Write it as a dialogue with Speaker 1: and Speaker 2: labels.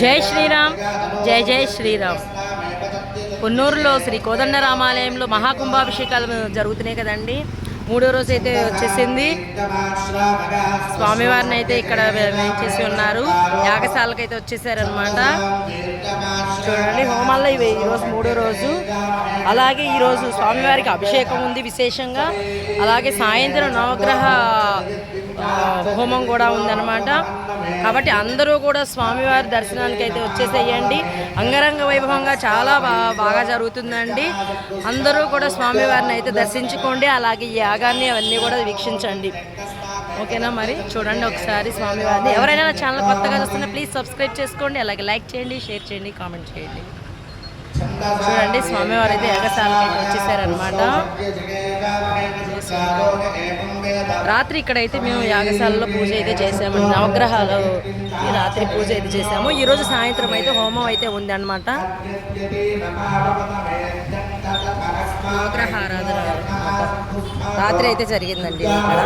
Speaker 1: జై శ్రీరామ్ జై జై శ్రీరామ్. పొన్నూరులో శ్రీ కోదండరామాలయంలో మహాకుంభాభిషేకాలు జరుగుతున్నాయి కదండి. మూడో రోజు అయితే వచ్చేసింది. స్వామివారిని అయితే ఇక్కడ వేయించేసి ఉన్నారు. యాగశాలకు అయితే వచ్చేసారనమాట చూడండి హోమాల్లో ఇవి ఈరోజు మూడో రోజు. అలాగే ఈరోజు స్వామివారికి అభిషేకం ఉంది విశేషంగా. అలాగే సాయంత్రం నవగ్రహ హోమం కూడా ఉందన్నమాట. కాబట్టి అందరూ కూడా స్వామివారి దర్శనానికి అయితే వచ్చేసేయండి. అంగరంగ వైభవంగా చాలా బాగా జరుగుతుందండి. అందరూ కూడా స్వామివారిని అయితే దర్శించుకోండి. అలాగే యాగాన్ని అవన్నీ కూడా వీక్షించండి. ఓకేనా మరి? చూడండి ఒకసారి స్వామివారిని ఎవరైనా నా ఛానల్ కొత్తగా చూస్తున్నా ప్లీజ్ సబ్స్క్రైబ్ చేసుకోండి. అలాగే లైక్ చేయండి షేర్ చేయండి కామెంట్ చేయండి. చూడండి స్వామివారు అయితే యాగశాలకు వచ్చేసారనమాట రాత్రి ఇక్కడైతే మేము యాగశాలలో పూజ అయితే చేసాము నవగ్రహాలు ఈ రాత్రి పూజ అయితే చేసాము ఈరోజు సాయంత్రం అయితే హోమం అయితే ఉంది అనమాట నవగ్రహ ఆరాధన రాత్రి అయితే జరిగిందండి ఇక్కడ.